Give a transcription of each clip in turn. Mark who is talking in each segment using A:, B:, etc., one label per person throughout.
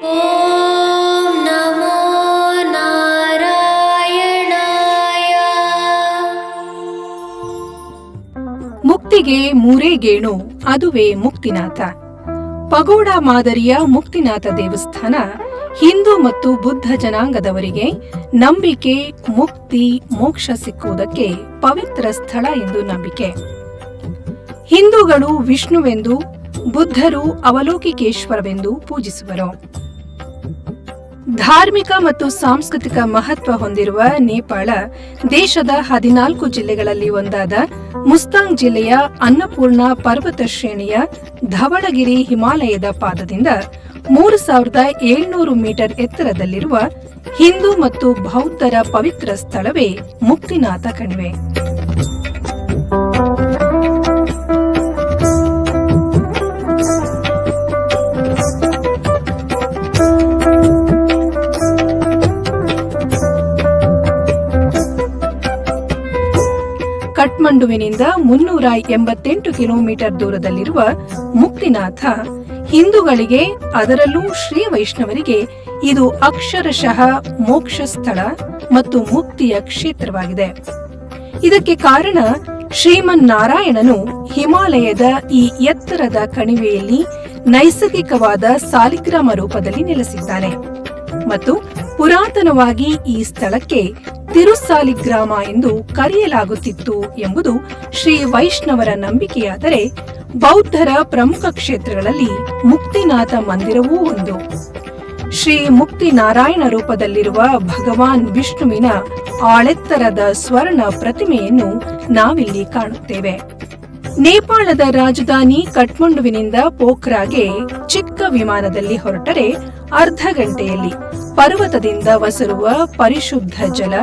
A: ಮುಕ್ತಿಗೆ ಮೂರೇ ಗೇಣು ಅದುವೇ ಮುಕ್ತಿನಾಥ. ಪಗೋಡ ಮಾದರಿಯ ಮುಕ್ತಿನಾಥ ದೇವಸ್ಥಾನ, ಹಿಂದೂ ಮತ್ತು ಬುದ್ಧ ಜನಾಂಗದವರಿಗೆ ನಂಬಿಕೆ, ಮುಕ್ತಿ, ಮೋಕ್ಷ ಸಿಕ್ಕುವುದಕ್ಕೆ ಪವಿತ್ರ ಸ್ಥಳ ಎಂದು ನಂಬಿಕೆ. ಹಿಂದೂಗಳು ವಿಷ್ಣುವೆಂದು, ಬುದ್ಧರು ಅವಲೋಕಿಕೇಶ್ವರವೆಂದು ಪೂಜಿಸುವರು. ಧಾರ್ಮಿಕ ಮತ್ತು ಸಾಂಸ್ಕೃತಿಕ ಮಹತ್ವ ಹೊಂದಿರುವ ನೇಪಾಳ ದೇಶದ ಹದಿನಾಲ್ಕು ಜಿಲ್ಲೆಗಳಲ್ಲಿ ಒಂದಾದ ಮುಸ್ತಾಂಗ್ ಜಿಲ್ಲೆಯ ಅನ್ನಪೂರ್ಣ ಪರ್ವತ ಶ್ರೇಣಿಯ ಧವಳಗಿರಿ ಹಿಮಾಲಯದ ಪಾದದಿಂದ ಮೂರು ಸಾವಿರದ ಏಳ್ನೂರು ಮೀಟರ್ ಎತ್ತರದಲ್ಲಿರುವ ಹಿಂದೂ ಮತ್ತು ಬೌದ್ಧರ ಪವಿತ್ರ ಸ್ಥಳವೇ ಮುಕ್ತಿನಾಥ ಕಣಿವೆ. ಕಠ್ಮಂಡುವಿನಿಂದ ಮುನ್ನೂರ ಎಂಬತ್ತೆಂಟು ಕಿಲೋಮೀಟರ್ ದೂರದಲ್ಲಿರುವ ಮುಕ್ತಿನಾಥ ಹಿಂದೂಗಳಿಗೆ, ಅದರಲ್ಲೂ ಶ್ರೀ ವೈಷ್ಣವರಿಗೆ ಇದು ಅಕ್ಷರಶಃ ಮೋಕ್ಷ ಸ್ಥಳ ಮತ್ತು ಮುಕ್ತಿಯ ಕ್ಷೇತ್ರವಾಗಿದೆ. ಇದಕ್ಕೆ ಕಾರಣ ಶ್ರೀಮನ್ನಾರಾಯಣನು ಹಿಮಾಲಯದ ಈ ಎತ್ತರದ ಕಣಿವೆಯಲ್ಲಿ ನೈಸರ್ಗಿಕವಾದ ಸಾಲಿಗ್ರಾಮ ರೂಪದಲ್ಲಿ ನೆಲೆಸಿದ್ದಾನೆ ಮತ್ತು ಪುರಾತನವಾಗಿ ಈ ಸ್ಥಳಕ್ಕೆ ತಿರುಸಾಲಿಗ್ರಾಮ ಎಂದು ಕರೆಯಲಾಗುತ್ತಿತ್ತು ಎಂಬುದು ಶ್ರೀ ವೈಷ್ಣವರ ನಂಬಿಕೆಯಾದರೆ ಬೌದ್ಧರ ಪ್ರಮುಖ ಕ್ಷೇತ್ರಗಳಲ್ಲಿ ಮುಕ್ತಿನಾಥ ಮಂದಿರವೂ ಒಂದು. ಶ್ರೀ ಮುಕ್ತಿ ನಾರಾಯಣ ರೂಪದಲ್ಲಿರುವ ಭಗವಾನ್ ವಿಷ್ಣುವಿನ ಆಳೆತ್ತರದ ಸ್ವರ್ಣ ಪ್ರತಿಮೆಯನ್ನು ನಾವಿಲ್ಲಿ ಕಾಣುತ್ತೇವೆ. ನೇಪಾಳದ ರಾಜಧಾನಿ ಕಠ್ಮಂಡುವಿನಿಂದ ಪೋಖ್ರಾಗೆ ಚಿಕ್ಕ ವಿಮಾನದಲ್ಲಿ ಹೊರಟರೆ ಅರ್ಧ ಗಂಟೆಯಲ್ಲಿ. ಪರ್ವತದಿಂದ ವಸರುವ ಪರಿಶುದ್ಧ ಜಲ,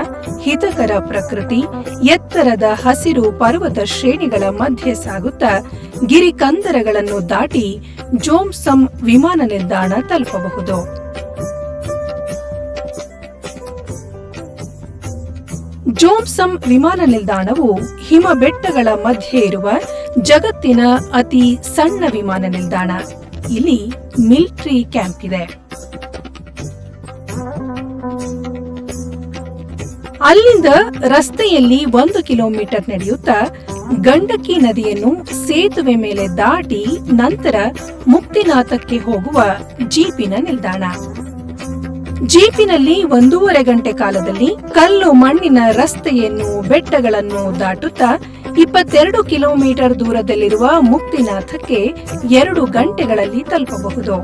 A: ಹಿತಕರ ಪ್ರಕೃತಿ, ಎತ್ತರದ ಹಸಿರು ಪರ್ವತ ಶ್ರೇಣಿಗಳ ಮಧ್ಯೆ ಸಾಗುತ್ತಾ ಗಿರಿಕಂದರಗಳನ್ನು ದಾಟಿ ಜೋಮ್ಸಮ್ ವಿಮಾನ ನಿಲ್ದಾಣ ತಲುಪಬಹುದು. ಜೋಮ್ಸಮ್ ವಿಮಾನ ನಿಲ್ದಾಣವು ಹಿಮ ಬೆಟ್ಟಗಳ ಮಧ್ಯೆ ಇರುವ ಜಗತ್ತಿನ ಅತಿ ಸಣ್ಣ ವಿಮಾನ ನಿಲ್ದಾಣ. ಇಲ್ಲಿ ಮಿಲಿಟರಿ ಕ್ಯಾಂಪ್ ಇದೆ. ಅಲ್ಲಿಂದ ರಸ್ತೆಯಲ್ಲಿ ಒಂದು ಕಿಲೋಮೀಟರ್ ನಡೆಯುತ್ತಾ ಗಂಡಕಿ ನದಿಯನ್ನು ಸೇತುವೆ ಮೇಲೆ ದಾಟಿ ನಂತರ ಮುಕ್ತಿನಾಥಕ್ಕೆ ಹೋಗುವ ಜೀಪಿನ ನಿಲ್ದಾಣ. ಜೀಪಿನಲ್ಲಿ ಒಂದೂವರೆ ಗಂಟೆ ಕಾಲದಲ್ಲಿ ಕಲ್ಲು ಮಣ್ಣಿನ ರಸ್ತೆಯನ್ನು ಬೆಟ್ಟಗಳನ್ನು ದಾಟುತ್ತಾ ಇಪ್ಪತ್ತೆರಡು ಕಿಲೋಮೀಟರ್ ದೂರದಲ್ಲಿರುವ ಮುಕ್ತಿನಾಥಕ್ಕೆ ಎರಡು ಗಂಟೆಗಳಲ್ಲಿ ತಲುಪಬಹುದು.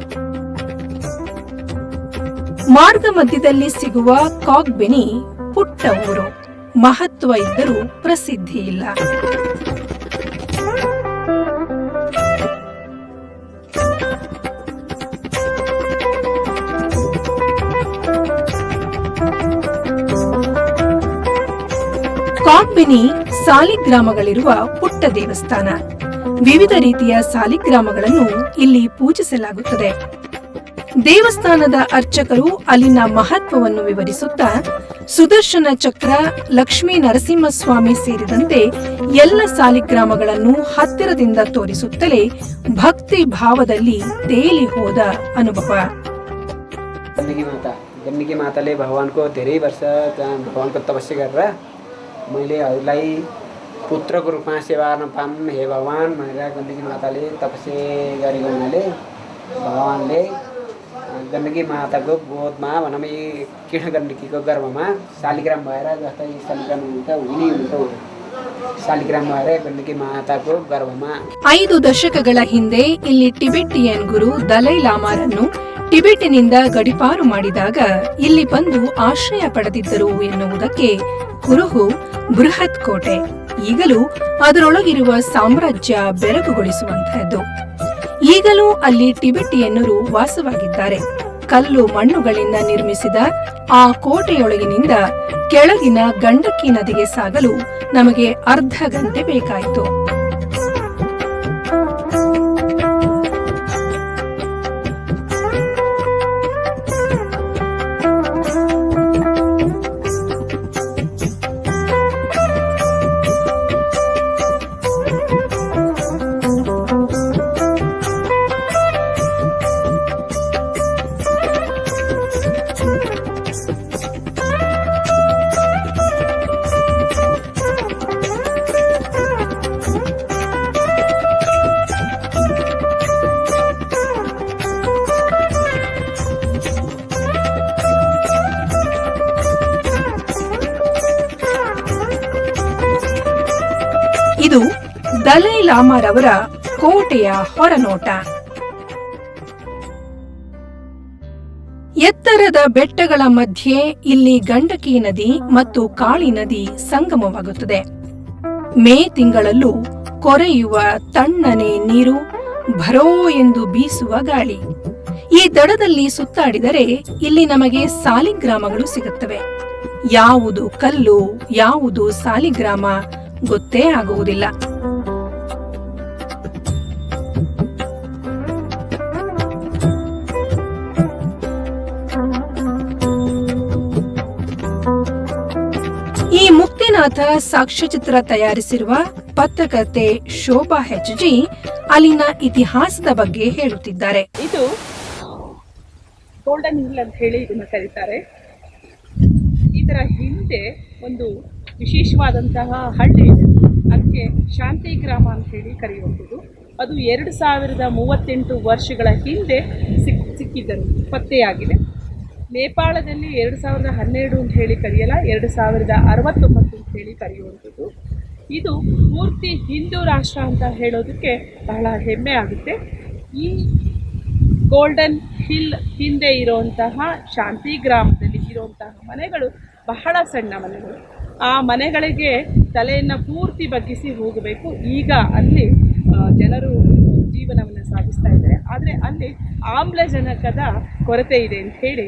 A: ಮಾರ್ಗ ಮಧ್ಯದಲ್ಲಿ ಸಿಗುವ ಕಾಗ್ಬೆನಿ ಪುಟ್ಟ ಊರು. ಮಹತ್ವ ಇದ್ದರೂ ಪ್ರಸಿದ್ಧಿ ಇಲ್ಲ. ಕಾಂಬಿನಿ ಸಾಲಿಗ್ರಾಮಗಳಿರುವ ಪುಟ್ಟ ದೇವಸ್ಥಾನ. ವಿವಿಧ ರೀತಿಯ ಸಾಲಿಗ್ರಾಮಗಳನ್ನು ಇಲ್ಲಿ ಪೂಜಿಸಲಾಗುತ್ತದೆ. ದೇವಸ್ಥಾನದ ಅರ್ಚಕರು ಅಲ್ಲಿನ ಮಹತ್ವವನ್ನು ವಿವರಿಸುತ್ತಾ ಸುದರ್ಶನ ಚಕ್ರ ಲಕ್ಷ್ಮೀ ನರಸಿಂಹಸ್ವಾಮಿ ಸೇರಿದಂತೆ ಎಲ್ಲ ಸಾಲಿಗ್ರಾಮಗಳನ್ನು ಹತ್ತಿರದಿಂದ ತೋರಿಸುತ್ತಲೇ ಭಕ್ತಿ ಭಾವದಲ್ಲಿ ತೇಲಿ ಹೋದ ಅನುಭವ
B: गण्डकी माता गण्डकी माताले भगवान्को धेरै वर्ष त्यहाँ भगवान्को तपस्या गरेर मैले हजुरलाई पुत्रको रूपमा सेवा गर्न पाऊँ हे भगवान् भनेर गण्डकी माताले तपस्या गरेको हुनाले भगवान्ले गण्डकी माताको गोदमा भनौँ यी किर्ण गण्डकीको गर्भमा शालिग्राम भएर जस्तै शालिग्राम हुन्छ हुने हुन्छ शालिग्राम भएर गण्डकी माताको गर्भमा
A: ಐದು ದಶಕಗಳ ಹಿಂದೆ ಇಲ್ಲಿ ಟಿಬೆಟಿಯನ್ ಗುರು ದಲೈ ಲಾಮಾರನ್ನು ಟಿಬೆಟಿನಿಂದ ಗಡಿಪಾರು ಮಾಡಿದಾಗ ಇಲ್ಲಿ ಬಂದು ಆಶ್ರಯ ಪಡೆದಿದ್ದರು ಎನ್ನುವುದಕ್ಕೆ ಕುರುಹು ಬೃಹತ್ ಕೋಟೆ ಈಗಲೂ ಅದರೊಳಗಿರುವ ಸಾಮ್ರಾಜ್ಯ ಬೆರಗುಗೊಳಿಸುವಂತಹದ್ದು ಈಗಲೂ ಅಲ್ಲಿ ಟಿಬೆಟಿಯನ್ನರು ವಾಸವಾಗಿದ್ದಾರೆ. ಕಲ್ಲು ಮಣ್ಣುಗಳಿಂದ ನಿರ್ಮಿಸಿದ ಆ ಕೋಟೆಯೊಳಗಿನಿಂದ ಕೆಳಗಿನ ಗಂಡಕಿ ನದಿಗೆ ಸಾಗಲು ನಮಗೆ ಅರ್ಧ ಗಂಟೆ ಬೇಕಾಯಿತು. ದಲೈ ಲಾಮಾರವರ ಕೋಟೆಯ ಹೊರನೋಟ. ಎತ್ತರದ ಬೆಟ್ಟಗಳ ಮಧ್ಯೆ ಇಲ್ಲಿ ಗಂಡಕಿ ನದಿ ಮತ್ತು ಕಾಳಿ ನದಿ ಸಂಗಮವಾಗುತ್ತದೆ. ಮೇ ತಿಂಗಳಲ್ಲೂ ಕೊರೆಯುವ ತಣ್ಣನೆ ನೀರು ಭರೋ ಎಂದು ಬೀಸುವ ಗಾಳಿ. ಈ ದಡದಲ್ಲಿ ಸುತ್ತಾಡಿದರೆ ಇಲ್ಲಿ ನಮಗೆ ಸಾಲಿಗ್ರಾಮಗಳು ಸಿಗುತ್ತವೆ. ಯಾವುದು ಕಲ್ಲು, ಯಾವುದು ಸಾಲಿಗ್ರಾಮ ಗೊತ್ತೇ ಆಗುವುದಿಲ್ಲ. ಮುಕ್ತಿನಾಥ ಸಾಕ್ಷ್ಯಚಿತ್ರ ತಯಾರಿಸಿರುವ ಪತ್ರಕರ್ತೆ ಶೋಭಾ ಹೆಚ್ ಜಿ ಅಲ್ಲಿನ ಇತಿಹಾಸದ ಬಗ್ಗೆ ಹೇಳುತ್ತಿದ್ದಾರೆ.
C: ಇದು ಗೋಲ್ಡನ್ ಹಿಲ್ ಅಂತ ಹೇಳಿ ಇದನ್ನು ಕರೀತಾರೆ. ಇದರ ಹಿಂದೆ ಒಂದು ವಿಶೇಷವಾದಂತಹ ಹಳ್ಳಿ ಇದೆ. ಅದಕ್ಕೆ ಶಾಂತಿ ಗ್ರಾಮ ಅಂತ ಹೇಳಿ ಕರೆಯುವಂಥದ್ದು ಅದು ಎರಡು ಸಾವಿರದ ಮೂವತ್ತೆಂಟು ವರ್ಷಗಳ ಹಿಂದೆ ಸಿಕ್ ಸಿಕ್ಕಿದ್ದರು ಪತ್ತೆಯಾಗಿದೆ. ನೇಪಾಳದಲ್ಲಿ ಎರಡು ಸಾವಿರದ ಹನ್ನೆರಡು ಅಂತ ಹೇಳಿ ಕರೆಯಲ್ಲ, ಎರಡು ಸಾವಿರದ ಅರವತ್ತೊಂಬತ್ತು ಅಂತ ಹೇಳಿ ಕರೆಯುವಂಥದ್ದು. ಇದು ಪೂರ್ತಿ ಹಿಂದೂ ರಾಷ್ಟ್ರ ಅಂತ ಹೇಳೋದಕ್ಕೆ ಬಹಳ ಹೆಮ್ಮೆ ಆಗುತ್ತೆ. ಈ ಗೋಲ್ಡನ್ ಹಿಲ್ ಹಿಂದೆ ಇರುವಂತಹ ಶಾಂತಿ ಗ್ರಾಮದಲ್ಲಿ ಇರುವಂತಹ ಮನೆಗಳು ಬಹಳ ಸಣ್ಣ ಮನೆಗಳು. ಆ ಮನೆಗಳಿಗೆ ತಲೆಯನ್ನು ಪೂರ್ತಿ ಬಗ್ಗಿಸಿ ಹೋಗಬೇಕು. ಈಗ ಅಲ್ಲಿ ಜನರು ಜೀವನವನ್ನು ಸಾಧಿಸ್ತಾ ಇದ್ದಾರೆ. ಆದರೆ ಅಲ್ಲಿ ಆಮ್ಲಜನಕದ ಕೊರತೆ ಇದೆ ಅಂತ ಹೇಳಿ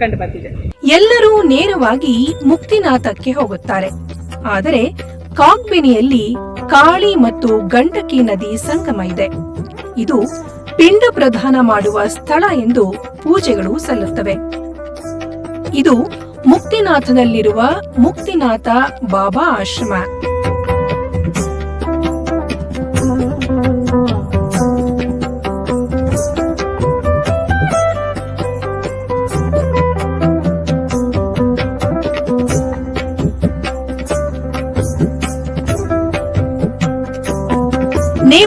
C: ಕಂಡು ಬಂದಿದೆ
A: ಎಲ್ಲರೂ ನೇರವಾಗಿ ಮುಕ್ತಿನಾಥಕ್ಕೆ ಹೋಗುತ್ತಾರೆ. ಆದರೆ ಕಾಗ್ಬೆನಿಯಲ್ಲಿ ಕಾಳಿ ಮತ್ತು ಗಂಡಕಿ ನದಿ ಸಂಗಮ ಇದೆ. ಇದು ಪಿಂಡ ಪ್ರಧಾನ ಮಾಡುವ ಸ್ಥಳ ಎಂದು ಪೂಜೆಗಳು ಸಲ್ಲುತ್ತವೆ. ಇದು ಮುಕ್ತಿನಾಥದಲ್ಲಿರುವ ಮುಕ್ತಿನಾಥ ಬಾಬಾ ಆಶ್ರಮ.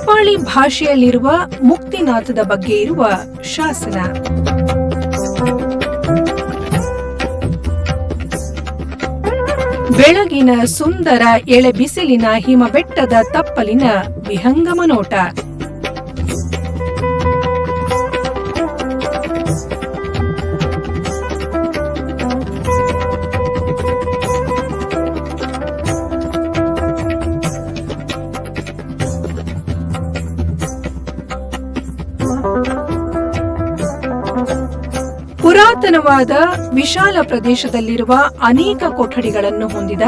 A: ನೇಪಾಳಿ ಭಾಷೆಯಲ್ಲಿರುವ ಮುಕ್ತಿನಾಥದ ಬಗ್ಗೆ ಇರುವ ಶಾಸನ. ಬೆಳಗಿನ ಸುಂದರ ಎಳೆ ಬಿಸಿಲಿನ ಹಿಮಬೆಟ್ಟದ ತಪ್ಪಲಿನ ವಿಹಂಗಮ ನೋಟ. ಪುರಾತನವಾದ ವಿಶಾಲ ಪ್ರದೇಶದಲ್ಲಿರುವ ಅನೇಕ ಕೊಠಡಿಗಳನ್ನು ಹೊಂದಿದ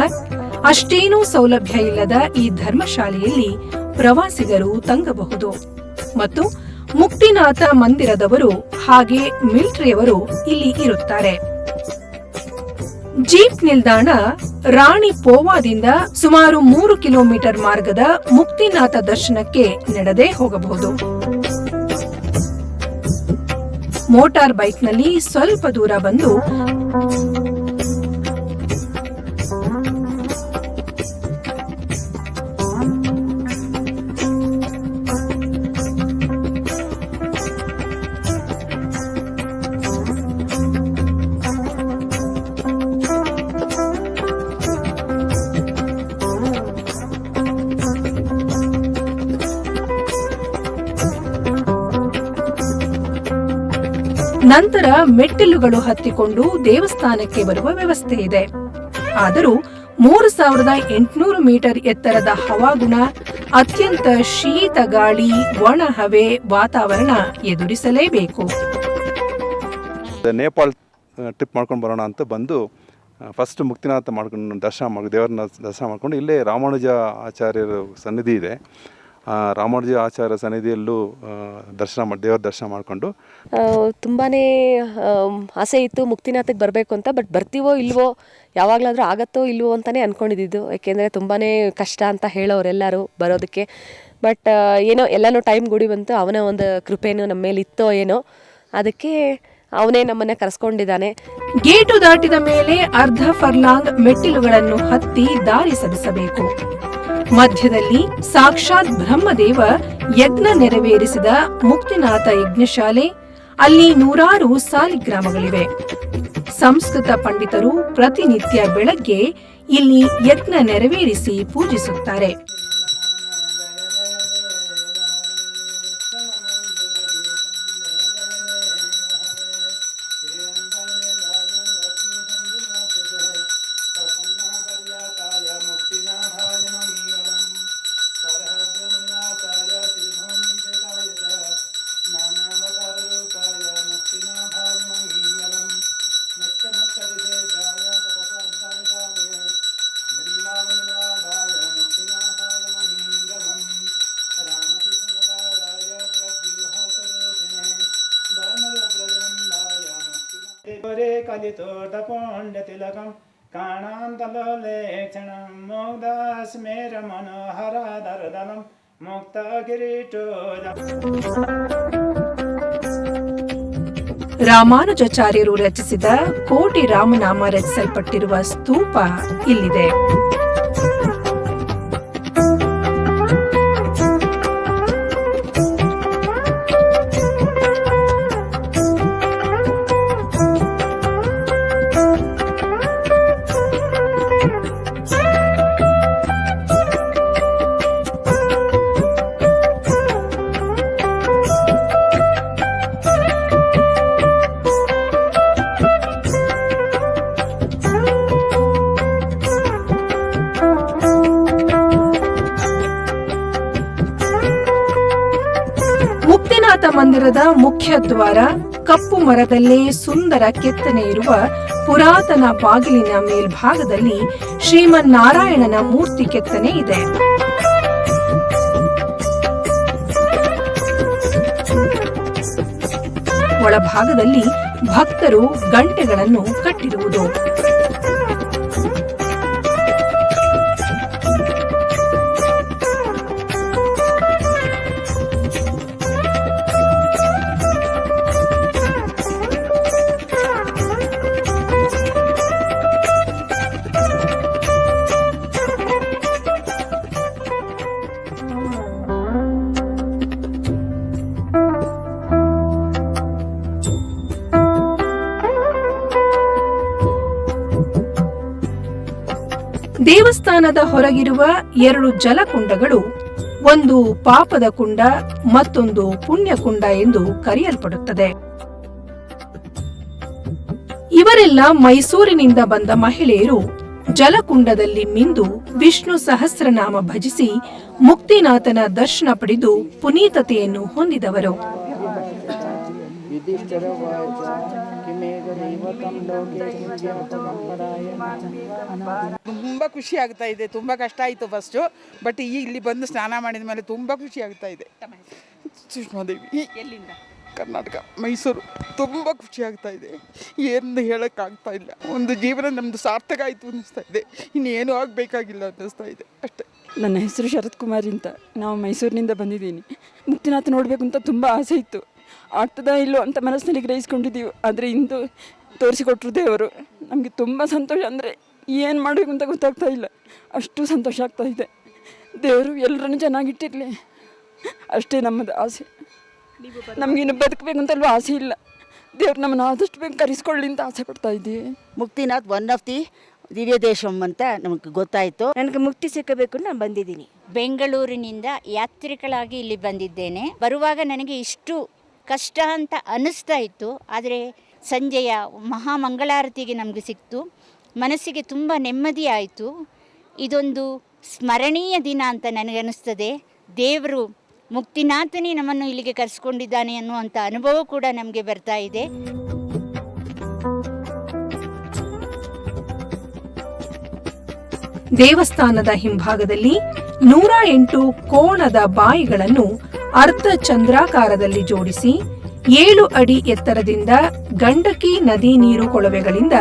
A: ಅಷ್ಟೇನೂ ಸೌಲಭ್ಯ ಇಲ್ಲದ ಈ ಧರ್ಮಶಾಲೆಯಲ್ಲಿ ಪ್ರವಾಸಿಗರು ತಂಗಬಹುದು. ಮತ್ತು ಮುಕ್ತಿನಾಥ ಮಂದಿರದವರು ಹಾಗೆ ಮಿಲಿಟರಿಯವರು ಇಲ್ಲಿ ಇರುತ್ತಾರೆ. ಜೀಪ್ ನಿಲ್ದಾಣ ರಾಣಿ ಪೋವಾದಿಂದ ಸುಮಾರು ಮೂರು ಕಿಲೋಮೀಟರ್ ಮಾರ್ಗದ ಮುಕ್ತಿನಾಥ ದರ್ಶನಕ್ಕೆ ನಡೆದೇ ಹೋಗಬಹುದು. ಮೋಟಾರ್ ಬೈಕ್ನಲ್ಲಿ ಸ್ವಲ್ಪ ದೂರ ಬಂದು ನಂತರ ಮೆಟ್ಟಿಲುಗಳು ಹತ್ತಿಕೊಂಡು ದೇವಸ್ಥಾನಕ್ಕೆ ಬರುವ ವ್ಯವಸ್ಥೆ ಇದೆ. ಆದರೂ ಮೂರು ಸಾವಿರದ ಎಂಟುನೂರು ಮೀಟರ್ ಎತ್ತರದ ಹವಾಗುಣ, ಅತ್ಯಂತ ಶೀತ ಗಾಳಿ, ಒಣ ಹವೆ ವಾತಾವರಣ ಎದುರಿಸಲೇಬೇಕು.
D: ನೇಪಾಳ ಟ್ರಿಪ್ ಮಾಡ್ಕೊಂಡು ಬರೋಣ ಅಂತ ಬಂದು ಫಸ್ಟ್ ಮುಕ್ತಿನಾಥ ಮಾಡ್ಕೊಂಡು ದರ್ಶನ ಮಾಡಿ ದೇವರನ್ನ ದರ್ಶನ ಮಾಡ್ಕೊಂಡು ಇಲ್ಲೇ ರಾಮಾನುಜ ಆಚಾರ್ಯರ ಸನ್ನಿಧಿ ಇದೆ. ರಾಮಾನುಜ ಆಚಾರ ಸನ್ನಿಧಿಯಲ್ಲೂ ದರ್ಶನ ಮಾಡಿ ದೇವರ ದರ್ಶನ ಮಾಡಿಕೊಂಡು.
E: ತುಂಬಾ ಆಸೆ ಇತ್ತು ಮುಕ್ತಿನಾಥಕ್ಕೆ ಬರಬೇಕು ಅಂತ ಬಟ್ ಬರ್ತೀವೋ ಇಲ್ವೋ ಯಾವಾಗಲಾದರೂ ಆಗತ್ತೋ ಇಲ್ವೋ ಅಂತಲೇ ಅಂದ್ಕೊಂಡಿದ್ದು ಏಕೆಂದರೆ ತುಂಬಾ ಕಷ್ಟ ಅಂತ ಹೇಳೋರೆಲ್ಲರೂ ಬರೋದಕ್ಕೆ. ಬಟ್ ಏನೋ ಎಲ್ಲನೂ ಟೈಮ್ ಗುಡಿ ಬಂತು ಅವನ ಒಂದು ಕೃಪೆನೂ ನಮ್ಮ ಮೇಲೆ ಇತ್ತೋ ಏನೋ ಅದಕ್ಕೆ ಅವನೇ ನಮ್ಮನ್ನ ಕರೆಸ್ಕೊಂಡಿದ್ದಾನೆ.
A: ಗೇಟು ದಾಟಿದ ಮೇಲೆ ಅರ್ಧ ಫರ್ಲಾಂಗ್ ಮೆಟ್ಟಿಲುಗಳನ್ನು ಹತ್ತಿ ದಾರಿ ಸರಿಸಬೇಕು. ಮಧ್ಯದಲ್ಲಿ ಸಾಕ್ಷಾತ್ ಬ್ರಹ್ಮದೇವ ಯಜ್ಞ ನೆರವೇರಿಸಿದ ಮುಕ್ತಿನಾಥ ಯಜ್ಞಶಾಲೆ, ಅಲ್ಲಿ ನೂರಾರು ಸಾಲಿಗ್ರಾಮಗಳಿವೆ. ಸಂಸ್ಕೃತ ಪಂಡಿತರು ಪ್ರತಿನಿತ್ಯ ಬೆಳಗ್ಗೆ ಇಲ್ಲಿ ಯಜ್ಞ ನೆರವೇರಿಸಿ ಪೂಜಿಸುತ್ತಾರೆ.
F: काणान्तलोलेक्षणं मुग्धस्मेर मनोहरदरदलं मुक्तकिरीटोजम्
A: ರಾಮಾನುಜಾಚಾರ್ಯರು ರಚಿಸಿದ ಕೋಟಿ ರಾಮನಾಮ ರಚಿಸಲ್ಪಟ್ಟಿರುವ ಸ್ತೂಪ ಇಲ್ಲಿದೆ ಮುಖ್ಯ ದ್ವಾರ, ಕಪ್ಪು ಮರದಲ್ಲೇ ಸುಂದರ ಕೆತ್ತನೆ ಇರುವ ಪುರಾತನ ಬಾಗಿಲಿನ ಮೇಲ್ಭಾಗದಲ್ಲಿ ಶ್ರೀಮನ್ನಾರಾಯಣನ ಮೂರ್ತಿ ಕೆತ್ತನೆ ಇದೆ. ಒಳಭಾಗದಲ್ಲಿ ಭಕ್ತರು ಗಂಟೆಗಳನ್ನು ಕಟ್ಟಿರುವುದು. ದೇವಸ್ಥಾನದ ಹೊರಗಿರುವ ಎರಡು ಜಲಕುಂಡಗಳು, ಒಂದು ಪಾಪದ ಕುಂಡ ಮತ್ತೊಂದು ಪುಣ್ಯಕುಂಡ ಎಂದು ಕರೆಯಲ್ಪಡುತ್ತದೆ. ಇವರೆಲ್ಲ ಮೈಸೂರಿನಿಂದ ಬಂದ ಮಹಿಳೆಯರು ಜಲಕುಂಡದಲ್ಲಿ ಮಿಂದು ವಿಷ್ಣು ಸಹಸ್ರನಾಮ ಭಜಿಸಿ ಮುಕ್ತಿನಾಥನ ದರ್ಶನ ಪಡೆದು ಪುನೀತತೆಯನ್ನು ಹೊಂದಿದವರು.
G: ತುಂಬ ಖುಷಿ ಆಗ್ತಾ ಇದೆ. ತುಂಬ ಕಷ್ಟ ಆಯಿತು ಫಸ್ಟು ಬಟ್ ಈ ಇಲ್ಲಿ ಬಂದು ಸ್ನಾನ ಮಾಡಿದ ಮೇಲೆ ತುಂಬ ಖುಷಿ ಆಗ್ತಾ ಇದೆ. ಸುಷ್ಮಾದೇವಿ
C: ಎಲ್ಲಿಂದ?
G: ಕರ್ನಾಟಕ ಮೈಸೂರು. ತುಂಬ ಖುಷಿ ಆಗ್ತಾ ಇದೆ. ಏನು ಹೇಳೋಕ್ಕಾಗ್ತಾ ಇಲ್ಲ. ಒಂದು ಜೀವನ ನಮ್ಮದು ಸಾರ್ಥಕ ಆಯಿತು ಅನ್ನಿಸ್ತಾ ಇದೆ. ಇನ್ನೇನು ಆಗಬೇಕಾಗಿಲ್ಲ ಅನ್ನಿಸ್ತಾ ಇದೆ. ಅಷ್ಟೇ.
H: ನನ್ನ ಹೆಸರು ಶರತ್ ಕುಮಾರ್ ಅಂತ. ನಾವು ಮೈಸೂರಿನಿಂದ ಬಂದಿದ್ದೀನಿ. ಮುಕ್ತಿನಾಥ ನೋಡಬೇಕು ಅಂತ ತುಂಬ ಆಸೆ ಇತ್ತು. ಆಗ್ತದಾ ಇಲ್ಲೋ ಅಂತ ಮನಸ್ಸಿನಲ್ಲಿ ಗ್ರಹಿಸ್ಕೊಂಡಿದ್ದೀವಿ. ಆದರೆ ಇಂದು ತೋರಿಸಿಕೊಟ್ರು ದೇವರು. ನಮಗೆ ತುಂಬ ಸಂತೋಷ ಅಂದರೆ ಏನು ಮಾಡಬೇಕು ಅಂತ ಗೊತ್ತಾಗ್ತಾ ಇಲ್ಲ. ಅಷ್ಟು ಸಂತೋಷ ಆಗ್ತಾ ಇದೆ. ದೇವರು ಎಲ್ಲರನ್ನು ಚೆನ್ನಾಗಿಟ್ಟಿರಲಿ. ಅಷ್ಟೇ ನಮ್ಮದು ಆಸೆ. ನಮಗಿನ್ನು ಬದುಕಬೇಕು ಅಂತಲೂ ಆಸೆ ಇಲ್ಲ. ದೇವ್ರು ನಮ್ಮನ್ನು ಆದಷ್ಟು ಬೇಗ ಕರೆಸ್ಕೊಳ್ಳಿ ಅಂತ ಆಸೆ ಪಡ್ತಾ ಇದ್ದೀವಿ.
I: ಮುಕ್ತಿನಾಥ್ ಒನ್ ಆಫ್ ದಿ ದಿವ್ಯ ದೇಶಂ ಅಂತ ನಮಗೆ ಗೊತ್ತಾಯಿತು. ನನಗೆ ಮುಕ್ತಿ ಸಿಕ್ಕಬೇಕು ನಾನು ಬಂದಿದ್ದೀನಿ.
J: ಬೆಂಗಳೂರಿನಿಂದ ಯಾತ್ರಿಕಳಾಗಿ ಇಲ್ಲಿ ಬಂದಿದ್ದೇನೆ. ಬರುವಾಗ ನನಗೆ ಇಷ್ಟು ಕಷ್ಟ ಅಂತ ಅನ್ನಿಸ್ತಾ ಇತ್ತು. ಆದರೆ ಸಂಜೆಯ ಮಹಾಮಂಗಳಾರತಿಗೆ ನಮಗೆ ಸಿಕ್ತು. ಮನಸ್ಸಿಗೆ ತುಂಬ ನೆಮ್ಮದಿ ಆಯಿತು. ಇದೊಂದು ಸ್ಮರಣೀಯ ದಿನ ಅಂತ ನನಗೆ ಅನ್ನಿಸ್ತದೆ ದೇವರು ಮುಕ್ತಿನಾಥನೇ ನಮ್ಮನ್ನು ಇಲ್ಲಿಗೆ ಕರೆಸ್ಕೊಂಡಿದ್ದಾನೆ ಅನ್ನುವಂಥ ಅನುಭವ ಕೂಡ ನಮಗೆ ಬರ್ತಾ ಇದೆ.
A: ದೇವಸ್ಥಾನದ ಹಿಂಭಾಗದಲ್ಲಿ ನೂರ ಎಂಟು ಕೋಣದ ಬಾಯಿಗಳನ್ನು ಅರ್ಧ ಚಂದ್ರಾಕಾರದಲ್ಲಿ ಜೋಡಿಸಿ ಏಳು ಅಡಿ ಎತ್ತರದಿಂದ ಗಂಡಕಿ ನದಿ ನೀರು ಕೊಳವೆಗಳಿಂದ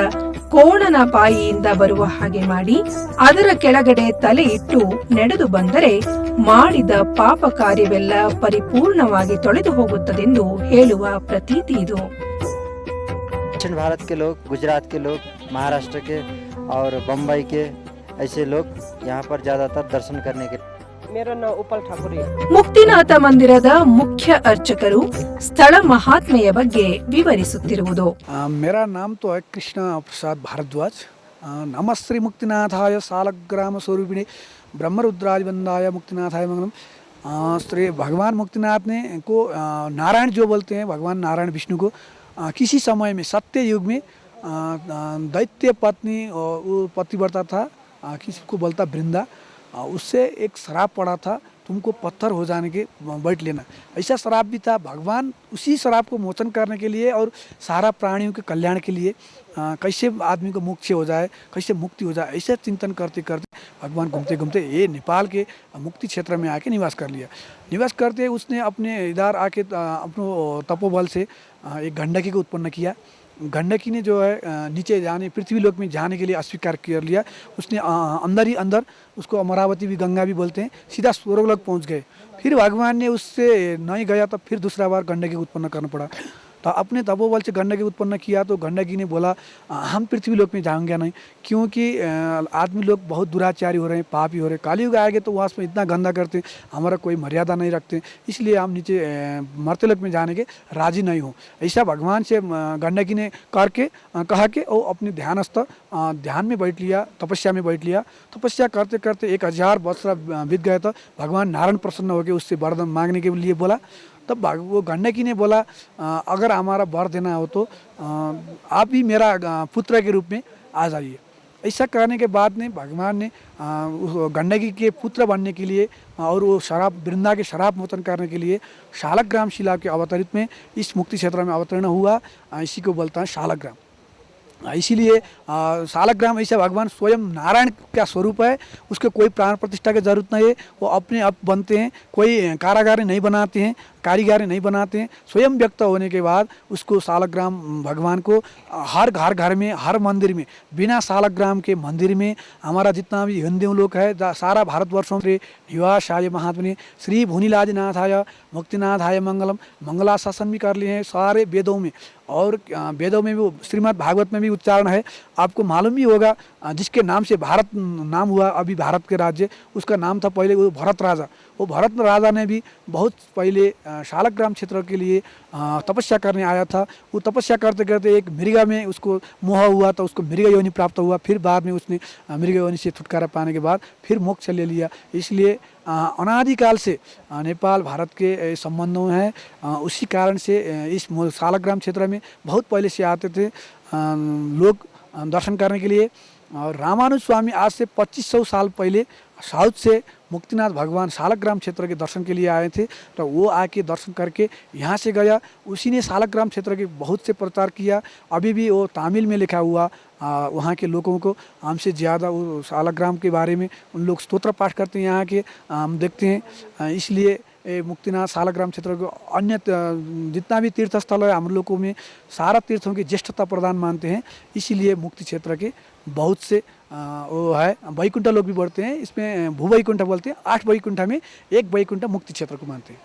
A: ಕೋಣನ ಬಾಯಿಯಿಂದ ಬರುವ ಹಾಗೆ ಮಾಡಿ ಅದರ ಕೆಳಗಡೆ ತಲೆ ಇಟ್ಟು ನಡೆದು ಬಂದರೆ ಮಾಡಿದ ಪಾಪ ಕಾರ್ಯವೆಲ್ಲ ಪರಿಪೂರ್ಣವಾಗಿ ತೊಳೆದು ಹೋಗುತ್ತದೆಂದು ಹೇಳುವ ಪ್ರತೀತಿ ಇದು
K: दक्षिण भारत के लोग गुजरात के लोग महाराष्ट्र के और बम्बई के ऐसे लोग यहाँ पर ज़्यादातर दर्शन करने के
H: ಮೇರಾ ನಾವು ಉಪಲ್ ಠಾಕೂರಿ
A: ಮುಕ್ತಿನಾಥ ಮಂದಿರದ ಮುಖ್ಯ ಅರ್ಚಕರು ಸ್ಥಳ ಮಹಾತ್ಮೆಯ ಬಗ್ಗೆ ವಿವರಿಸುತ್ತಿರುವುದು
L: आ, मेरा नाम तो है कृष्णा प्रसाद भारद्वाज आ, नमः श्री मुक्तिनाथाय सालग्राम स्वरूपिणी ब्रह्मरुद्रादिबंधाय मुक्तिनाथाय मंगलम आ, श्री भगवान मुक्तिनाथ ने को आ, नारायण जो बोलते हैं भगवान नारायण विष्णु को आ, किसी समय में सत्य युग में आ, आ, दैत्य पत्नी और वो पतिव्रता था आ, किसी को बोलता वृंदा आ, उससे एक शराब पड़ा था तुमको पत्थर हो जाने के बैठ लेना। ऐसा शराब भी था। भगवान उसी शराब को मोचन करने के लिए और सारा प्राणियों के कल्याण के लिए आ, कैसे आदमी को मोक्ष हो जाए कैसे मुक्ति हो जाए ऐसे चिंतन करते करते भगवान घूमते घूमते ये नेपाल के मुक्ति क्षेत्र में आके निवास कर लिया। निवास करते उसने अपने इधर आके अपनो तपोबल से एक गंडकी को उत्पन्न किया। गंडकी ने जो है नीचे जाने पृथ्वी लोक में जाने के लिए अस्वीकार कर लिया। उसने अंदर ही अंदर उसको अमरावती भी, गंगा भी बोलते हैं, सीधा स्वर्गलोक पहुँच गए। फिर भगवान ने उससे नहीं गया तो फिर दूसरा बार गंडकी उत्पन्न करना पड़ा। अपने तपोबल से गंडकी उत्पन्न किया तो गंडकी ने बोला हम पृथ्वी लोक में जाएँगे नहीं क्योंकि आदमी लोग बहुत दुराचारी हो रहे हैं पापी हो रहे हैं। कालयुग आएँगे तो वहाँ में इतना गंदा करते हैं हमारा कोई मर्यादा नहीं रखते इसलिए हम नीचे अ, मर्त्यलोक में जाने के राज़ी नहीं हूँ। ऐसा भगवान से गंडकी ने करके कहा कि वो अपने ध्यानस्थ ध्यान में बैठ लिया तपस्या में बैठ लिया। तपस्या करते करते एक हज़ार वर्ष बीत गए तो भगवान नारायण प्रसन्न होकर उससे वरदान मांगने के लिए बोला तब भाग वो गंडकी ने बोला अगर हमारा वर देना हो तो आप ही मेरा पुत्र के रूप में आ जाइए। ऐसा करने के बाद ने भगवान ने गंडकी के पुत्र बनने के लिए और वो शराब, वृंदा के शराब मोचन करने के लिए शालग्राम शिला के अवतरित में इस मुक्ति क्षेत्र में अवतरण हुआ। इसी को बोलता है शालग्राम। इसीलिए सालग्राम ऐसा भगवान स्वयं नारायण का स्वरूप है, उसके कोई प्राण प्रतिष्ठा की ज़रूरत नहीं है, वो अपने आप बनते हैं, कोई कारागार नहीं बनाते हैं, कारीगर नहीं बनाते हैं, स्वयं व्यक्त होने के बाद उसको सालग्राम भगवान को हर घर घर में, हर मंदिर में, बिना सालग्राम के मंदिर में, हमारा जितना भी हिंदू लोग है सारा भारतवर्षों से निवासाय महात्मने श्री भूनिलाजनाथाय मुक्तिनाथाय मंगलम मंगलाशासन भी कर लिए हैं सारे वेदों में। और वेदों में भी श्रीमद् भागवत में भी उच्चारण है। आपको मालूम ही होगा जिसके नाम से भारत नाम हुआ अभी भारत के राज्य, उसका नाम था पहले वो भरत राजा। वो भरत राजा ने भी बहुत पहले शालग्राम क्षेत्र के लिए तपस्या करने आया था। वो तपस्या करते करते एक मृगा में उसको मोह हुआ तो उसको मृग योनि प्राप्त हुआ। फिर बाद में उसने मृग योनि से छुटकारा पाने के बाद फिर मोक्ष ले लिया। इसलिए अनादिकाल से नेपाल भारत के संबंधों हैं। अ, उसी कारण से इस मो- सालग्राम क्षेत्र में बहुत पहले से आते थे लोग दर्शन करने के लिए। और रामानुज स्वामी आज से 2500 साल पहले साउथ से मुक्तिनाथ भगवान सालग्राम क्षेत्र के दर्शन के लिए आए थे। तो वो आके दर्शन करके यहाँ से गया। उसी ने सालग्राम क्षेत्र के बहुत से प्रचार किया। अभी भी वो तमिल में लिखा हुआ वहाँ के लोगों को हमसे ज़्यादा वो सालग्राम के बारे में उन लोग स्तोत्र पाठ करते हैं यहाँ के हम देखते हैं। इसलिए ए, मुक्तिनाथ सालग्राम क्षेत्र को अन्य जितना भी तीर्थ स्थल है हम लोगों में सारा तीर्थों की ज्येष्ठता प्रदान मानते हैं। इसीलिए मुक्ति क्षेत्र के बहुत से वो है, वैकुंठ लोग भी बढ़ते हैं, इसमें भू वैकुंठ बोलते हैं, आठ वैकुंठ में एक वैकुंठ मुक्ति क्षेत्र को मानते हैं।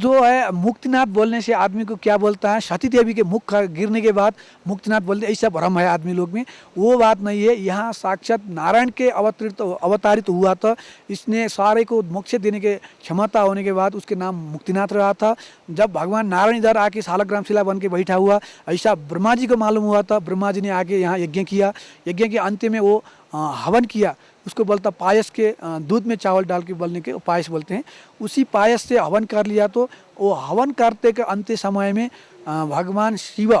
L: जो है, मुक्तिनाथ बोलने से आदमी को क्या बोलता है? सती देवी के मुख गिरने के बाद मुक्तिनाथ बोलते ऐसा भ्रम है आदमी लोग में। वो बात नहीं है, यहाँ साक्षात नारायण के अवतरित, अवतारित हुआ था। इसने सारे को मोक्ष देने के क्षमता होने के बाद उसके नाम मुक्तिनाथ रहा था। जब भगवान नारायण इधर आके सालग्राम शिला बन के बैठा हुआ, ऐसा ब्रह्मा जी को मालूम हुआ था। ब्रह्मा जी ने आके यहाँ यज्ञ किया। यज्ञ के अंत में वो हवन किया। उसको बोलता पायस के दूध में चावल डाल के बोलने के पायस बोलते हैं। उसी पायस से हवन कर लिया तो वो हवन करते के अंत समय में भगवान शिव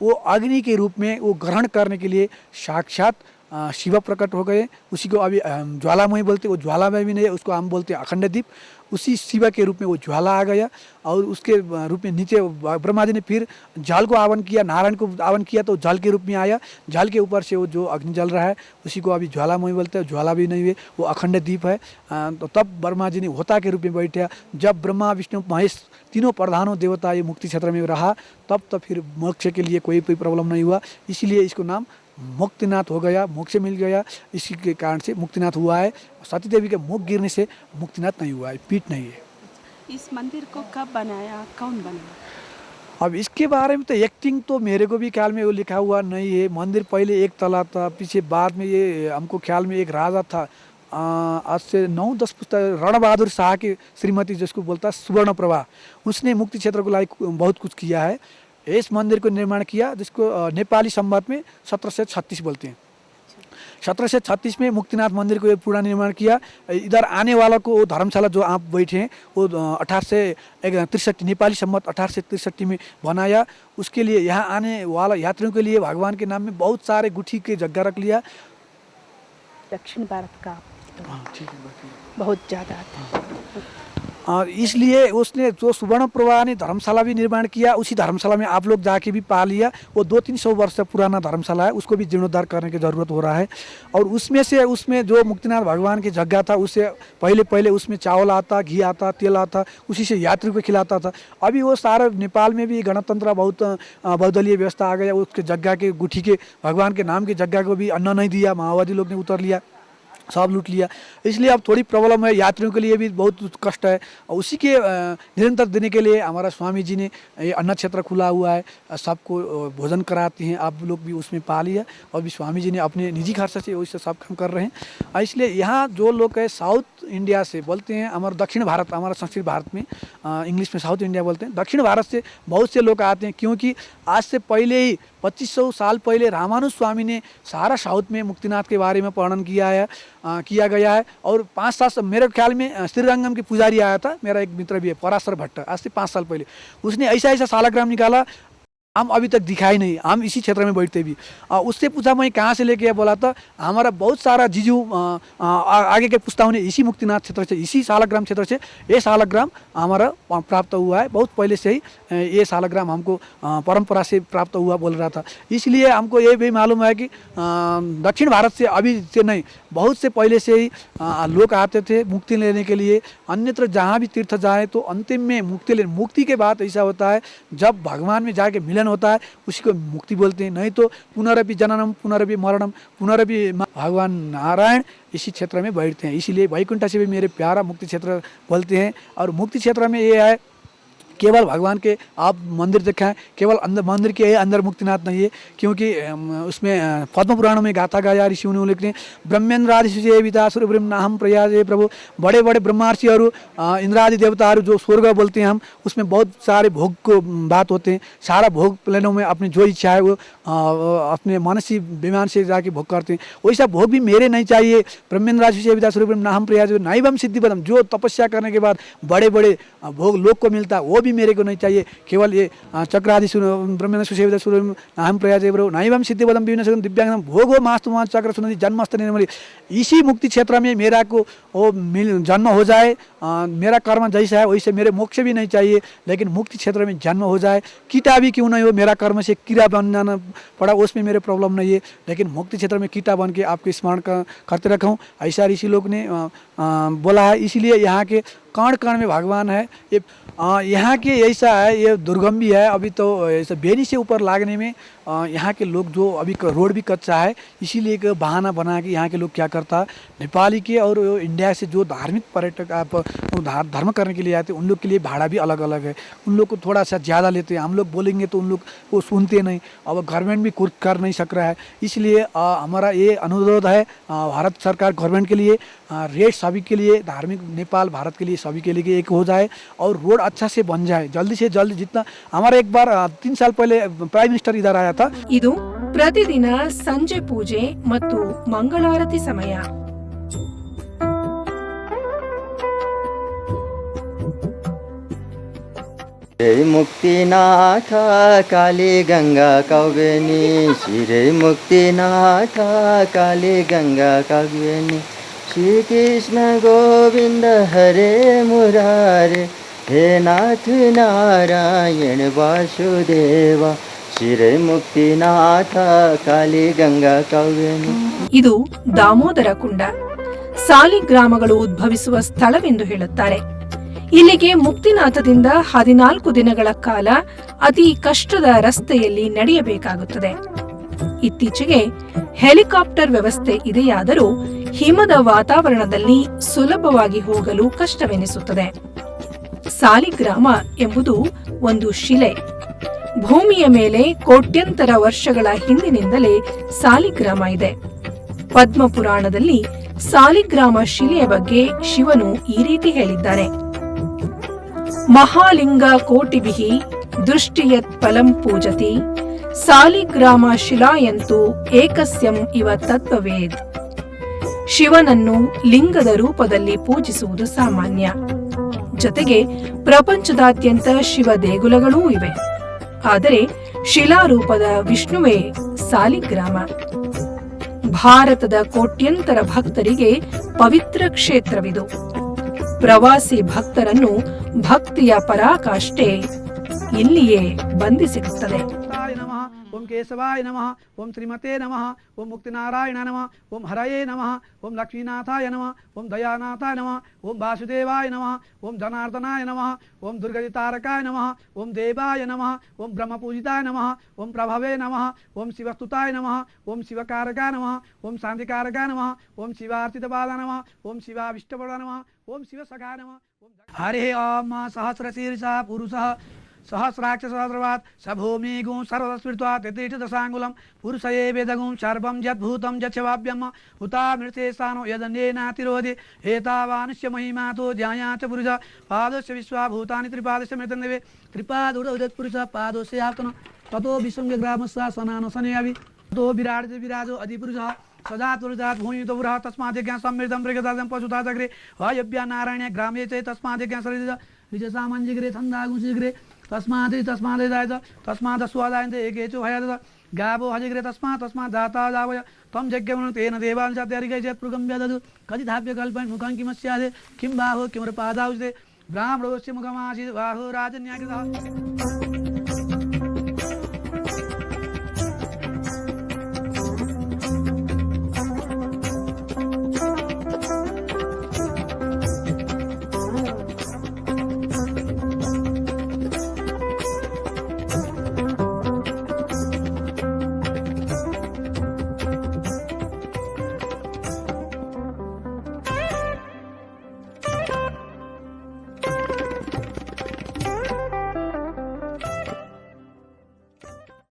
L: वो अग्नि के रूप में वो ग्रहण करने के लिए साक्षात शिवा प्रकट हो गए। उसी को अभी ज्वालामय बोलते वो ज्वालामय भी नहीं है, उसको हम बोलते अखंड दीप उसी शिवा के रूप में वो ज्वाला आ गया और उसके रूप में नीचे ब्रह्मा जी ने फिर जल को आवन किया, नारायण को आवन किया तो जाल के रूप में आया। जाल के ऊपर से वो जो अग्नि जल रहा है, उसी को अभी ज्वालामयी बोलते हैं। ज्वाला भी नहीं हुए, वो अखंड दीप है। तो तब ब्रह्मा जी ने होता के रूप में बैठे। जब ब्रह्मा, विष्णु, महेश तीनों प्रधानों देवता ये मुक्ति क्षेत्र में रहा तब तो फिर मोक्ष के लिए कोई कोई प्रॉब्लम नहीं हुआ। इसलिए इसको नाम मुक्तिनाथ हो गया मोक्ष मिल गया। इसी के कारण से मुक्तिनाथ हुआ है। सती देवी के मुख गिरने से मुक्तिनाथ नहीं हुआ है पीठ नहीं है।
C: इस मंदिर को कब बनाया कौन बनाया
L: अब इसके बारे में तो एक्टिंग तो मेरे को भी ख्याल में वो लिखा हुआ नहीं है। मंदिर पहले एक तला था पीछे बाद में ये हमको ख्याल में एक राजा था। आज से नौ, दस पुस्तक रण बहादुर शाह की श्रीमती जिसको बोलता है सुवर्ण प्रभा उसने मुक्ति क्षेत्र को लायक बहुत कुछ किया है। इस मंदिर को निर्माण किया, जिसको नेपाली संवाद में सत्रह छत्तीस बोलते हैं। सत्रह से छत्तीस में मुक्तिनाथ मंदिर को पूरा निर्माण किया। इधर आने वाला को, वो धर्मशाला जो आप बैठे हैं, वो अठारह से तिरसठ नेपाली सम्मत अठारह से तिरसठी में बनाया। उसके लिए यहाँ आने वाला यात्रियों के लिए भगवान के नाम में बहुत सारे गुठी के जगह रख लिया।
C: दक्षिण भारत का बहुत ज़्यादा आता
L: अ, इसलिए उसने जो सुवर्ण प्रभा ने धर्मशाला भी निर्माण किया उसी धर्मशाला में आप लोग जाके भी पा लिया। वो दो तीन सौ वर्ष पुराना धर्मशाला है उसको भी जीर्णोद्धार करने की ज़रूरत हो रहा है। और उसमें से उसमें जो मुक्तिनाथ भगवान की जगह था उससे पहले पहले उसमें चावल आता घी आता तेल आता उसी से यात्री को खिलाता था। अभी वो सारा नेपाल में भी गणतंत्र बहुत बहुदलीय व्यवस्था आ गया उसके जगह के गुठी के भगवान के नाम की जगह को भी अन्न नहीं दिया माओवादी लोग ने उतर लिया। सब लूट लिया। इसलिए अब थोड़ी प्रॉब्लम है, यात्रियों के लिए भी बहुत कष्ट है। और उसी के निरंतर देने के लिए हमारा स्वामी जी ने ये अन्न क्षेत्र खुला हुआ है, सबको भोजन कराते हैं। आप लोग भी उसमें पा लिया और भी स्वामी जी ने अपने निजी खर्चा से उससे सब काम कर रहे हैं। इसलिए यहाँ जो लोग है, साउथ इंडिया से बोलते हैं हमारा दक्षिण भारत हमारा संस्कृत भारत में इंग्लिश में साउथ इंडिया बोलते हैं। दक्षिण भारत से बहुत से लोग आते हैं क्योंकि आज से पहले ही 2500 साल पहले रामानुज स्वामी ने सारा साउथ में मुक्तिनाथ के बारे में वर्णन किया है अ, किया गया है। और पाँच सात मेरे ख्याल में श्रीरंगम के पुजारी आया था मेरा एक मित्र भी है पराशर भट्ट आज से पाँच साल पहले। उसने ऐसा ऐसा सालाग्राम निकाला हम अभी तक दिखाए नहीं। हम इसी क्षेत्र में बैठते भी। उससे पूछा मैं कहाँ से लेके बोला था, हमारा बहुत सारा जीजू आगे के पुस्ताओं ने इसी मुक्तिनाथ क्षेत्र से, इसी सालाग्राम क्षेत्र से, ये सालाग्राम हमारा प्राप्त हुआ है। बहुत पहले से ही ये सालाग्राम हमको परंपरा से प्राप्त हुआ बोल रहा था। इसलिए हमको ये भी मालूम है कि दक्षिण भारत से अभी से नहीं, बहुत से पहले से ही लोग आते थे मुक्ति लेने के लिए। अन्यत्र जहाँ भी तीर्थ जाए तो अंतिम में मुक्ति ले, मुक्ति के बाद ऐसा होता है, जब भगवान में जाके मिलन होता है, उसी को मुक्ति बोलते हैं। नहीं तो पुनरपि जननम, पुनरपि मरणम, पुनरपि भगवान नारायण इसी क्षेत्र में बैठते हैं। इसीलिए वैकुंठ से भी मेरे प्यारा मुक्ति क्षेत्र बोलते हैं। और मुक्ति क्षेत्र में ये है केवल भगवान के आप मंदिर दिखाएँ, केवल अंदर मंदिर के अंदर मुक्तिनाथ नहीं है, क्योंकि उसमें पद्म पुराणों में गाथा गाया ऋषि ने उल्लेख ने ब्रह्मेंद्रादि विता सूर्य नाहम प्रयाजे प्रभु बड़े बड़े ब्रह्मार्षिहरू इंद्रादि देवता जो स्वर्ग बोलते हैं हम, उसमें बहुत सारे भोग को बात होते हैं, सारा भोग लेने में अपनी जो इच्छा है वो अपने मानसी विमान से जाके भोग करते हैं। वैसा भोग भी मेरे नहीं चाहिए। ब्रह्मेंद्रादि विता सूर्य नाहम प्रयाज नाइबम सिद्धि पदम जो तपस्या करने के बाद बड़े बड़े भोग लोग को मिलता है वो भी मेरे को नहीं चाहिए। केवल ये चक्रादि ब्रह्मेंद्र सुसेवित सूर्य नाम प्रयाज ब्रो नाइबम सिद्धि पदम विभिन्न दिव्यांग भोगो मास्तु मान चक्र सुनति, जन्मस्त निर्मली। इसी मुक्ति क्षेत्र में मेरा को वो मिल, जन्म हो जाए मेरा कर्म जैसा है, वैसे मेरे मोक्ष भी नहीं चाहिए, लेकिन मुक्ति क्षेत्र में जन्म हो जाए। भी क्यों नहीं हो, मेरा कर्म से कीड़ा बन जाना पड़ा, उसमें मेरे प्रॉब्लम नहीं है। लेकिन मुक्ति क्षेत्र में कीटा बन के आपके स्मरण करते रखा। हूँ ऐसा ऋषि लोग ने बोला है। इसीलिए यहाँ के कण कण में भगवान है। ये यहाँ के ऐसा है, ये दुर्गम भी है, अभी तो ऐसा बेनी से ऊपर लागने में यहाँ के लोग जो अभी रोड भी कच्चा है, इसीलिए एक बहाना बना के यहाँ के लोग क्या करता है नेपाली के और इंडिया से जो धार्मिक पर्यटक आप धर्म करने के लिए आते, उन लोग के लिए भाड़ा भी अलग अलग है। उन लोग को थोड़ा सा ज़्यादा लेते हैं। हम लोग बोलेंगे तो उन लोग वो सुनते नहीं। अब गवर्नमेंट भी कुछ कर नहीं सक रहा है। इसलिए हमारा ये अनुरोध है भारत सरकार गवर्नमेंट के लिए रेट सभी के लिए धार्मिक नेपाल भारत के लिए सभी के लिए कि एक हो जाए और रोड अच्छा से बन जाए जल्दी से जल्दी जितना हमारा एक बार अ, तीन साल पहले प्राइम मिनिस्टर इधर आया था
A: ಇದು ಪ್ರತಿದಿನ ಸಂಜೆ ಪೂಜೆ ಮತ್ತು ಮಂಗಳಾರತಿ ಸಮಯ
K: शिरे मुक्तिनाथ काली गंगा कावेनी शिरे मुक्तिनाथ काली गंगा कावेनी श्री कृष्ण गोविंद हरे मुरारे हे नाथ नारायण वासुदेवा शिरे मुक्तिनाथ काली गंगा कावेनी
A: ಇದು ದಾಮೋದರ ಕುಂಡ ಸಾಲಿಗ್ರಾಮಗಳು ಉದ್ಭವಿಸುವ ಸ್ಥಳವೆಂದು ಹೇಳುತ್ತಾರೆ ಇಲ್ಲಿಗೆ ಮುಕ್ತಿನಾಥದಿಂದ ಹದಿನಾಲ್ಕು ದಿನಗಳ ಕಾಲ ಅತಿ ಕಷ್ಟದ ರಸ್ತೆಯಲ್ಲಿ ನಡೆಯಬೇಕಾಗುತ್ತದೆ ಇತ್ತೀಚೆಗೆ ಹೆಲಿಕಾಪ್ಟರ್ ವ್ಯವಸ್ಥೆ ಇದೆಯಾದರೂ ಹಿಮದ ವಾತಾವರಣದಲ್ಲಿ ಸುಲಭವಾಗಿ ಹೋಗಲು ಕಷ್ಟವೆನಿಸುತ್ತದೆ. ಸಾಲಿಗ್ರಾಮ ಎಂಬುದು ಒಂದು ಶಿಲೆ. ಭೂಮಿಯ ಮೇಲೆ ಕೋಟ್ಯಂತರ ವರ್ಷಗಳ ಹಿಂದಿನಿಂದಲೇ ಸಾಲಿಗ್ರಾಮ ಇದೆ. ಪದ್ಮ ಪುರಾಣದಲ್ಲಿ ಸಾಲಿಗ್ರಾಮ ಶಿಲೆಯ ಬಗ್ಗೆ ಶಿವನು ಈ ರೀತಿ ಹೇಳಿದ್ದಾನೆ. ಮಹಾಲಿಂಗ ಕೋಟಿಭಿಹಿ ದೃಷ್ಟಿಯತ್ ಫಲಂ ಪೂಜತಿ, ಸಾಲಿಗ್ರಾಮ ಶಿಲಾಯಂತೂ ಏಕಸ್ಯಂ ಇವ ತತ್ವವೇದ್. ಶಿವನನ್ನು ಲಿಂಗದ ರೂಪದಲ್ಲಿ ಪೂಜಿಸುವುದು ಸಾಮಾನ್ಯ. ಜೊತೆಗೆ ಪ್ರಪಂಚದಾದ್ಯಂತ ಶಿವ ದೇಗುಲಗಳೂ ಇವೆ. ಆದರೆ ಶಿಲಾರೂಪದ ವಿಷ್ಣುವೇ ಸಾಲಿಗ್ರಾಮ. ಭಾರತದ ಕೋಟ್ಯಂತರ ಭಕ್ತರಿಗೆ ಪವಿತ್ರ ಕ್ಷೇತ್ರವಿದು. ಪ್ರವಾಸಿ ಭಕ್ತರನ್ನು ಭಕ್ತಿಯ ಪರಾಕಾಷ್ಠೆ ಇಲ್ಲಿಯೇ ಬಂಧಿಸಿರುತ್ತದೆ.
L: ओम केशवाय नमः ओम श्रीमते नमः ओम मुक्तिनारायण नमः ओम हरये नमः ओम लक्ष्मीनाथाय नमः ओम दयानाथाय नमः ओम वासुदेवाय नमः ओम जनार्दनाय नमः ओम दुर्गतितारकाय नमः ओम देवाय नमः ओम ब्रह्मपूजिताय नमः ओम प्रभवे नमः ओम शिवस्तुताय नमः ओम शिवकारकाय नमः ओम शान्तिकारकाय नमः ओम शिवार्चितपादाय नमः ओम शिवाविष्टपदा नमः ओम शिवसखाय नमः हरे ओम सहस्रशीर्षः पुरुषः सहस्राक्ष सहस्रवात्, सभूमिगुं सर्वस्मृत्वात् यतिष्ठ दशाङ्गुलं पुरुष एवेदगुं सर्वं यद्भूतं यच्छवाभ्यम् हुतामृते स्थानो यदन्येनातिरोधि एतावानुष्य महिमातो ध्याया च पुरुष। पादस्य विश्वा भूतानि त्रिपादस्य मृतन्दिवे त्रिपादुरपुरुष पादस्य यातन ततो विसंग ग्रामस्वा सनान सनयावि। ततो विराट विराजो अधिपुरुषः। सदातुरजात भूमितो पुरः। तस्माद्यज्ञा समृद्धं मृगदादं पशुतादग्रे वायव्या नारायणे ग्रामे च तस्माद्यज्ञा सरिज निजसामञ्जिग्रे छन्दागुंसिग्रे तस्मात् तस्मादेदायत तस्मादस्वादायन्ते एकेचो हयादत गावो हजग्रे तस्मात् तस्मात् दाता दावय त्वं जज्ञमुनं तेन देवान् चात्यर्घै चेत् प्रगम्य ददु धाव्य कल्पयन् मुखं किम स्यादे किं बाहो किमर किमृपादायुजते ब्राह्मणोऽस्य मुखमासीत्। बाहो राजन्याकृतः